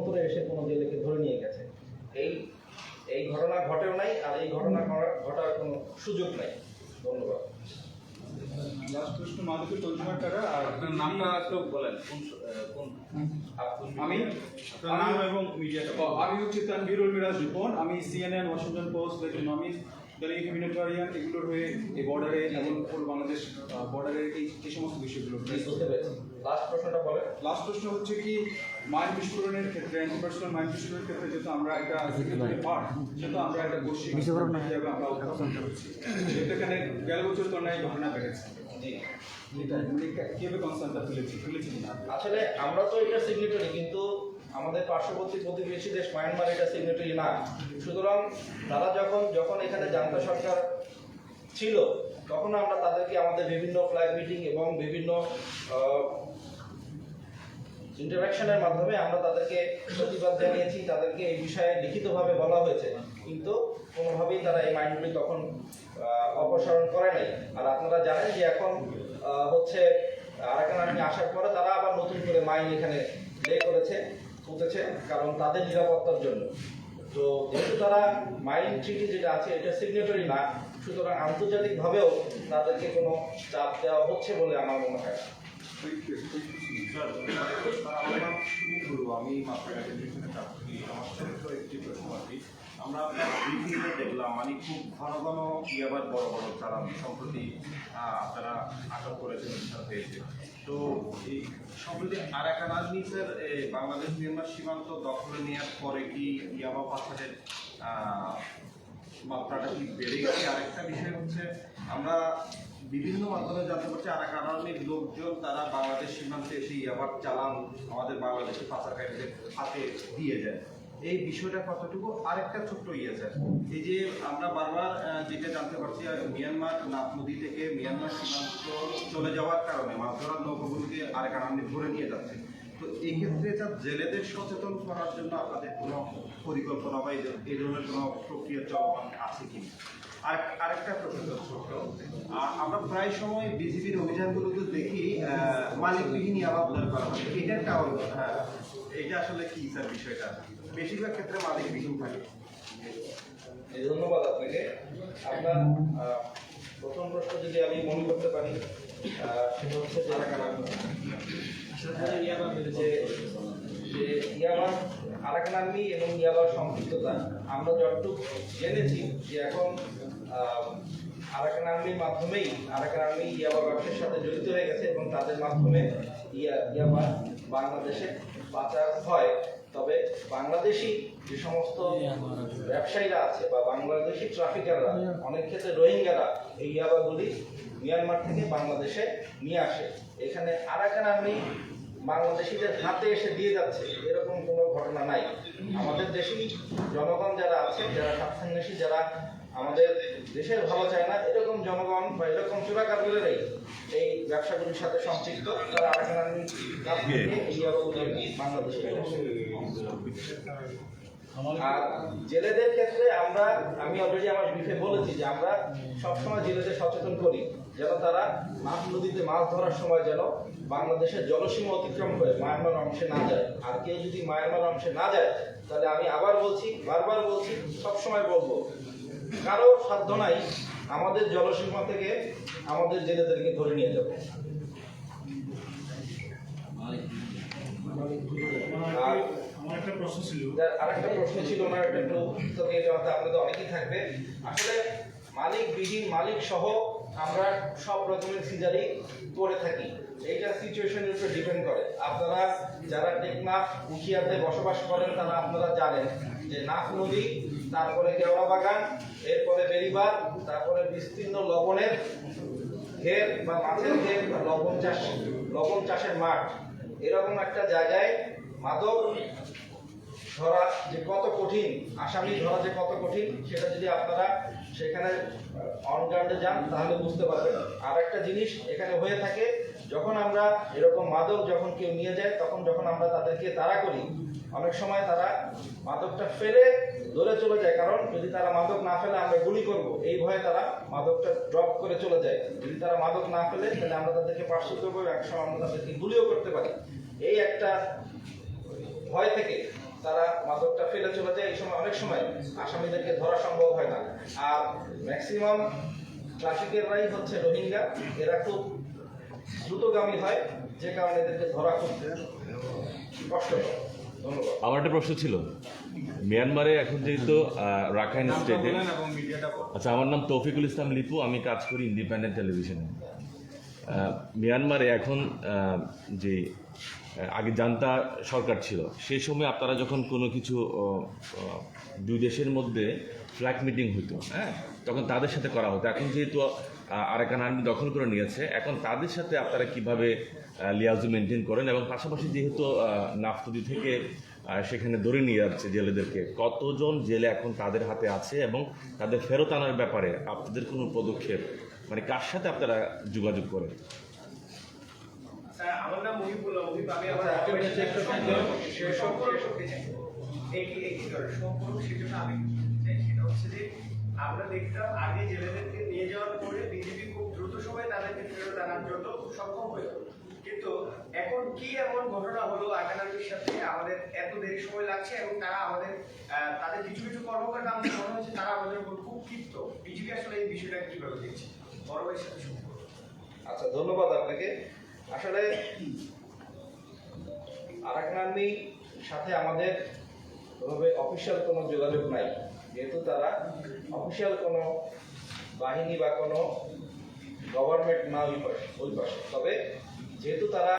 অভ্যন্তরে এসে কোনো জেলেকে ধরে নিয়ে গেছে। এই এই ঘটনা ঘটেও নাই আর এই ঘটনা ঘটা- ঘটার কোনো সুযোগ নাই। ধন্যবাদ। নামটা বলেন আমি নাম এবং আমি হচ্ছে তানভীরুল মিরাজ রিপন আমি CNN Washington Post the economics দৈনিক হিউম্যানিটেরিয়ান এগুলোর হয়ে এই বর্ডারে এবং বাংলাদেশ বর্ডারের এই এই সমস্ত পেরেছি। লাস্ট প্রশ্নটা বলেন। লাস্ট প্রশ্ন হচ্ছে কি মাইন্ড বিস্ফোরণের ক্ষেত্রে অ্যান্টিপার্সোনাল মাইন্ড বিস্ফোরণের ক্ষেত্রে যেহেতু আমরা একটা পার্ট সেহেতু আমরা একটা গোষ্ঠী হিসেবে আমরা অবস্থান করছি। যেহেতু এখানে গেল বছর তো অনেক ঘটনা বেড়েছে জি। এটা কনসার্নটা তুলেছি তুলেছি না আসলে আমরা তো এটা সিগনেটরি কিন্তু আমাদের পার্শ্ববর্তী প্রতিবেশী দেশ মায়ানমার এটা সিগনেটরি না। সুতরাং তারা যখন যখন এখানে জান্তা সরকার ছিল, তখন আমরা তাদেরকে আমাদের বিভিন্ন ফ্ল্যাগ মিটিং এবং বিভিন্ন ইন্টারাকশনের মাধ্যমে আমরা তাদেরকে প্রতিবাদ জানিয়েছি। তাদেরকে এই বিষয়ে লিখিতভাবে বলা হয়েছে। কিন্তু কোনোভাবেই তারা এই মাইন্ডগুলি তখন অপসারণ করে নাই। আর আপনারা জানেন যে এখন হচ্ছে আরাকান আর্মি আসার পরে তারা আবার নতুন করে মাইন এখানে লে করেছে, পুঁতেছে, কারণ তাদের নিরাপত্তার জন্য। তো যেহেতু তারা মাইন ট্রিটি যেটা আছে, এটা সিগনেটরি না, সুতরাং আন্তর্জাতিকভাবেও তাদেরকে কোনো চাপ দেওয়া হচ্ছে বলে আমার মনে হয় না। আমি মাত্র একটি প্রশ্ন আমরা ব্রিফিংয়ে দেখলাম মানে খুব ঘন ঘন ইয়াবার বড় বড় চালান সম্প্রতি আপনারা আটক করেছেন উদ্ধার হয়েছে তো এই সম্প্রতি আরাকান আর্মিসের বাংলাদেশ মিয়ানমার সীমান্ত দখলে নেওয়ার পরে কি ইয়াবা পাচারের আহ, মাত্রাটা কি বেড়ে গেছে? আরেকটা বিষয় হচ্ছে আমরা বিভিন্ন মাধ্যমে জানতে পারছি আরাকান আর্মির লোকজন তারা বাংলাদেশ সীমান্তে এসে ইয়াবার চালান আমাদের বাংলাদেশের পাচারকারীদের হাতে দিয়ে যায়। এই বিষয়টা কতটুকু? আরেকটা ছোট্ট ইয়ে স্যার এই যে আমরা বারবার যেটা জানতে পারছি মিয়ানমার নাফ নদী থেকে মিয়ানমার সীমান্ত চলে যাওয়ার কারণে, মাছ ধরার নৌকাগুলিকে আরেক আনন্দে ধরে নিয়ে যাচ্ছে। তো এই ক্ষেত্রে এটা জেলেদের সচেতন করার জন্য আপনাদের কোনো পরিকল্পনা বা এই ধরনের কোনো প্রক্রিয়া চলমান আছে কি আর আরেকটা প্রশ্ন ছোট্ট। আমরা প্রায় সময় বিজিবির অভিযানগুলোতে দেখি আহ, মালিকবিহীন ইয়াবা উদ্ধার করা হয়। এটার কারণ হ্যাঁ এটা আসলে কি স্যার বিষয়টা? বেশিরভাগ ক্ষেত্রে মালিকবিহীন থাকে। এই ধন্যবাদ আপনাকে। আপনার আহ, প্রথম প্রশ্ন যদি আমি মনে করতে পারি আহ, সেটা হচ্ছে যে যে যে ইয়াবার আরাকান আর্মি এবং ইয়াবার সম্পৃক্ততা। আমরা যতটুকু জেনেছি যে এখন আরাকান আর্মির মাধ্যমেই আরাকান আর্মি ইয়াবা ব্যবসার সাথে জড়িত হয়ে গেছে এবং তাদের মাধ্যমে ইয়া ইয়াবা বাংলাদেশে পাচার হয়। তবে বাংলাদেশি যে সমস্ত ব্যবসায়ীরা আছে বা বাংলাদেশি ট্রাফিকাররা অনেক ক্ষেত্রে রোহিঙ্গারা, এই ইয়াবাগুলি মিয়ানমার থেকে বাংলাদেশে নিয়ে আসে। এখানে আরাকান আর্মি বাংলাদেশিদের হাতে এসে দিয়ে যাচ্ছে, এরকম কোনো ঘটনা নাই। আমাদের দেশেই জনগণ যারা আছে, যারা স্বার্থান্বেষী, যারা আমাদের দেশের ভালো চায় না এরকম জনগণ বা এরকম চোরাকারগুলোরাই এই ব্যবসাগুলির সাথে সম্পৃক্ত তারা বাংলাদেশে। আর জেলেদের ক্ষেত্রে আমরা আমি অলরেডি আমার ব্রিফে বলেছি যে আমরা সবসময় জেলেদের সচেতন করি যেন তারা মাছ নদীতে মাছ ধরার সময় যেন বাংলাদেশের জলসীমা অতিক্রম করে মায়ানমার অংশে না যায় আর কেউ যদি মায়ানমার অংশে না যায় তাহলে আমি আবার বলছি বারবার বলছি সবসময় বলব কারও সাধ্য নাই, আমাদের জলসীমা থেকে আমাদের জেলেদেরকে ধরে নিয়ে যাবে। একটা প্রশ্ন ছিল আরেকটা প্রশ্ন ছিল, ওনার একটা আপনাদের অনেকেই থাকবে। আসলে মালিক সহ আমরা সব রকমের সিজারি করে থাকি। এইটা সিচুয়েশনের উপর ডিপেন্ড করে। আপনারা যারা টেকনাফ, উখিয়াতে বসবাস করেন, তারা আপনারা জানেন যে নাফ নদী, তারপরে কেওড়া বাগান, এরপরে বেরিবার তারপরে বিস্তীর্ণ লবণের ঘের বা মাছের ঘের বা লবণ চাষ, লবণ চাষের মাঠ। এরকম একটা জায়গায় মাদক ধরা যে কত কঠিন, আসামি ধরা যে কত কঠিন, সেটা যদি আপনারা সেখানে অনগ্রাউন্ডে যান, তাহলে বুঝতে পারবেন। আর একটা জিনিস এখানে হয়ে থাকে, যখন আমরা এরকম মাদক যখন কেউ নিয়ে যায়, তখন যখন আমরা তাদেরকে তাড়া করি, অনেক সময় তারা মাদকটা ফেলে দৌড়ে চলে যায়। কারণ যদি তারা মাদক না ফেলে, আমরা গুলি করব। এই ভয়ে তারা মাদকটা ড্রপ করে চলে যায়। যদি তারা মাদক না ফেলে, তাহলে আমরা তাদেরকে পার্শ্ব করব একসময় আমরা তাদেরকে গুলিও করতে পারি। এই একটা ভয় থেকে তারা মাদকটা ফেলে চলে যায়। এই সময় অনেক সময় আসামিদেরকে ধরা সম্ভব হয় না। আর ম্যাক্সিমাম ট্রাফিকেররাই হচ্ছে রোহিঙ্গা। এরা খুব দ্রুতগামী হয় যে কারণে এদেরকে ধরা খুব কষ্টকর। ধন্যবাদ। আমার একটা প্রশ্ন ছিল। মিয়ানমারে এখন যেহেতু রাখাইন স্টেটে এবং মিডিয়াটা আচ্ছা আমার নাম তৌফিকুল ইসলাম লিপু আমি কাজ করি ইন্ডিপেন্ডেন্ট টেলিভিশনে মিয়ানমারে এখন যে আগে জান্তা সরকার ছিল সেই সময় আপনারা যখন কোনো কিছু দুই দেশের মধ্যে ফ্ল্যাগ মিটিং হতো হ্যাঁ তখন তাদের সাথে করা হতো। এখন যেহেতু আরাকান আর্মি দখল করে নিয়েছে, এখন তাদের সাথে আপনারা কীভাবে লিয়াজু মেনটেন করেন? এবং পাশাপাশি যেহেতু নাফতদি থেকে আহ, সেখানে ধরে নিয়ে যাচ্ছে জেলেদেরকে। কতজন জেলে এখন তাদের হাতে আছে এবং তাদের ফেরত আনার ব্যাপারে আপনাদের কোনো পদক্ষেপ মানে কার সাথে আপনারা যোগাযোগ করেন? আমার নাম মহিবুল্লাহ মহিব আমি আমি সেটা হচ্ছে যে দেখতাম আগে জেলেদেরকে নিয়ে যাওয়ার পরে বিজেপি খুব দ্রুত সময়ে তাদেরকে ফেরত আনার জন্য সক্ষম হলো কিন্তু এখন কি এমন ঘটনা হলো আকানামির সাথে? আমাদের এত দেরি সময় লাগছে এবং তারা আমাদের তাদের কিছু কিছু কর্মকর্তা আমাদের মনে হচ্ছে তারা আমাদের উপর খুব ক্ষিপ্ত। বিজেপি আসলে এই বিষয়টা কীভাবে দেখছে? বড় সাথে করব। আচ্ছা ধন্যবাদ আপনাকে। আসলে আরাকান আর্মির সাথে আমাদের ওভাবে অফিসিয়াল কোনো যোগাযোগ নাই। যেহেতু তারা অফিসিয়াল কোনো বাহিনী বা কোনো গভর্নমেন্ট না ওই পাশে। তবে যেহেতু তারা